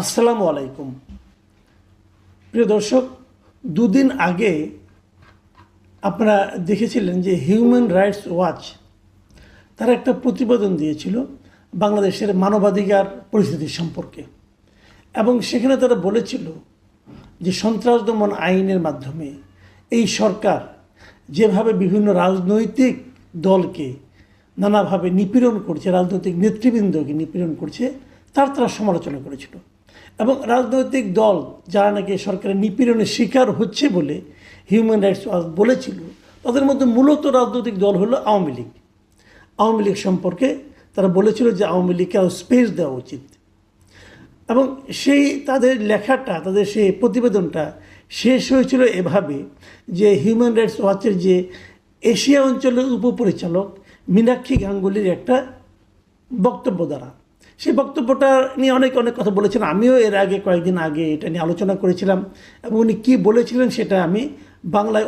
আসসালামু আলাইকুম। প্রিয় দর্শক, দুদিন আগে আপনারা দেখেছিলেন যে হিউম্যান রাইটস ওয়াচ তারা একটা প্রতিবেদন দিয়েছিল বাংলাদেশের মানবাধিকার পরিস্থিতি সম্পর্কে। এবং সেখানে তারা বলেছিল যে সন্ত্রাস দমন আইনের মাধ্যমে এই সরকার যেভাবে বিভিন্ন রাজনৈতিক দলকে নানাভাবে নিপীড়ন করছে, রাজনৈতিক নেতৃবৃন্দকে নিপীড়ন করছে, তার তারা সমালোচনা করেছিল। এবং রাজনৈতিক দল যারা নাকি সরকারের নিপীড়নের শিকার হচ্ছে বলে হিউম্যান রাইটস ওয়াচ বলেছিল, তাদের মধ্যে মূলত রাজনৈতিক দল হলো আওয়ামী লীগ। আওয়ামী লীগ সম্পর্কে তারা বলেছিল যে আওয়ামী লীগকে স্পেস দেওয়া উচিত। এবং সেই তাদের লেখাটা, তাদের সেই প্রতিবেদনটা শেষ হয়েছিল এভাবে যে হিউম্যান রাইটস ওয়াচের যে এশিয়া অঞ্চলের উপপরিচালক মীনাক্ষী গাঙ্গুলির একটা বক্তব্য দ্বারা। সেই বক্তব্যটা নিয়ে অনেক অনেক কথা বলেছেন। আমিও এর আগে কয়েকদিন আগে এটা নিয়ে আলোচনা করেছিলাম এবং উনি কী বলেছিলেন সেটা আমি বাংলায়